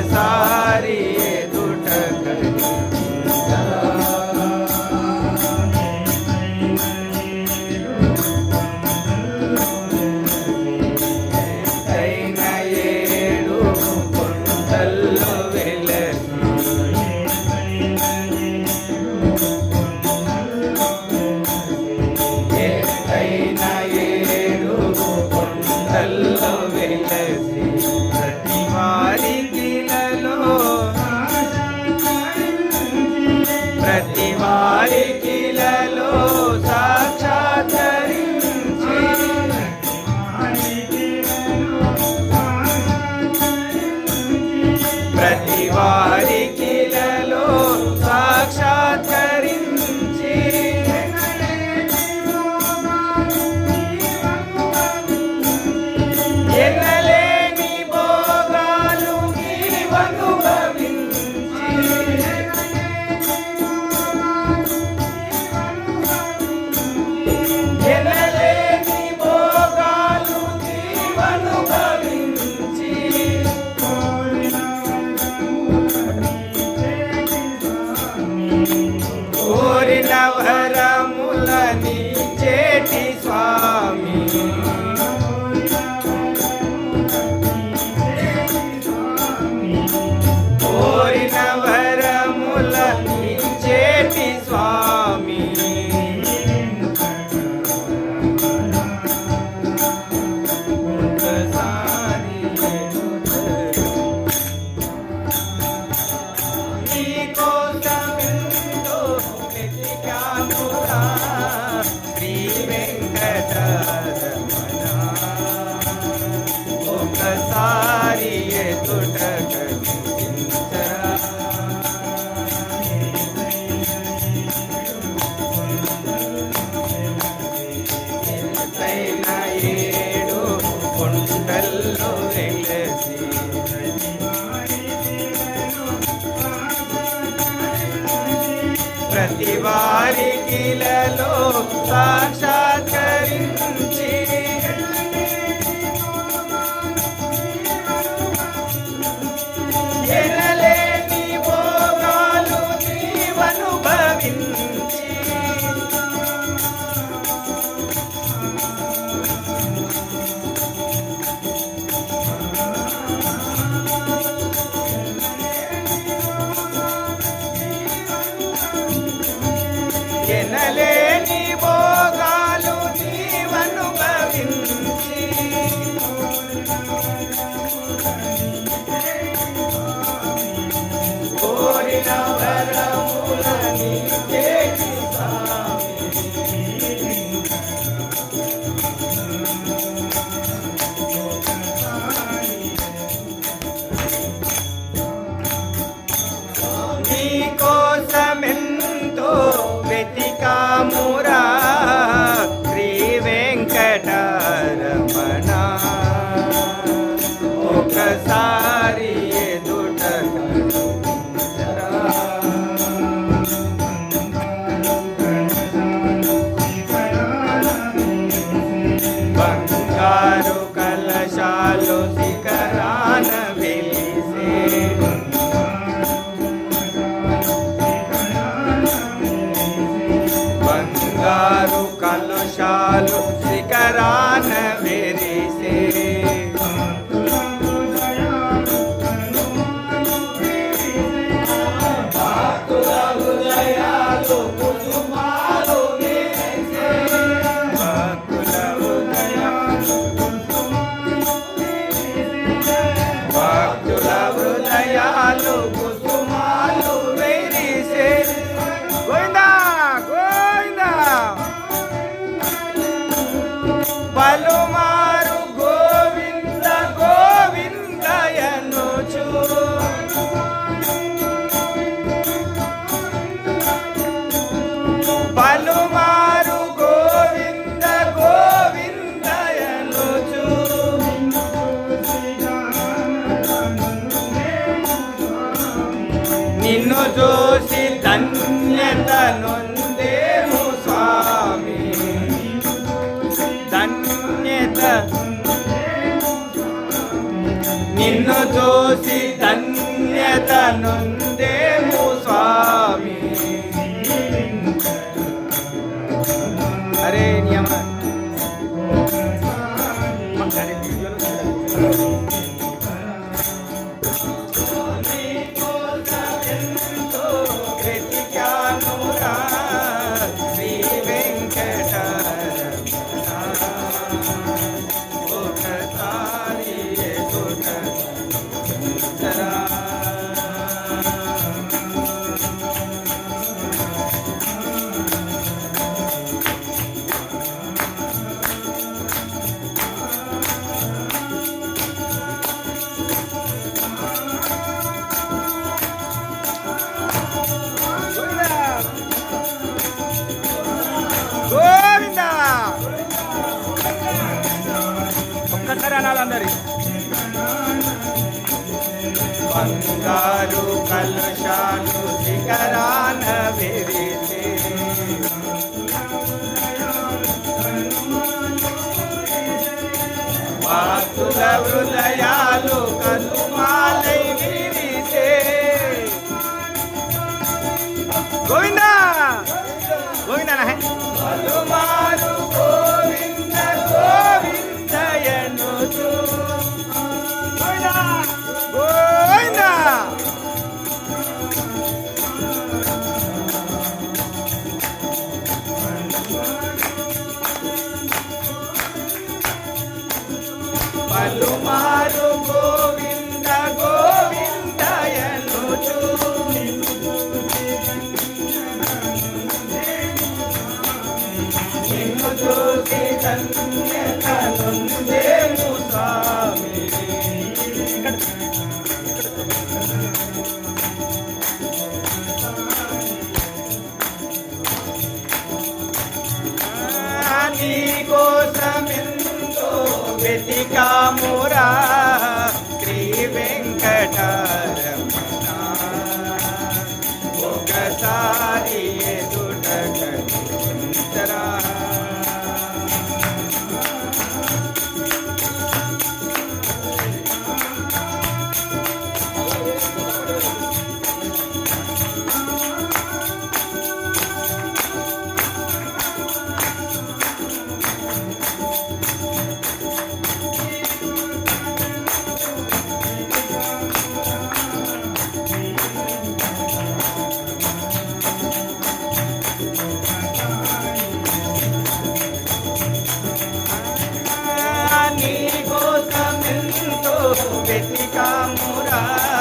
Salazar. Hare Kilalo passar. పలుమారు Govinda గోవిందయనుచు పలుమారు Govinda గోవిందయనుచు నిన్ను చూసి ధన్యతను చూసి ధన్యతను రాజాను శిఖరాన విరితే. భక్తుల హృదయాలు కనుమాలై విరితే Govinda! Govinda Kanuma Malu malu. मोराः श्रीवेङ्कटा। Kamura.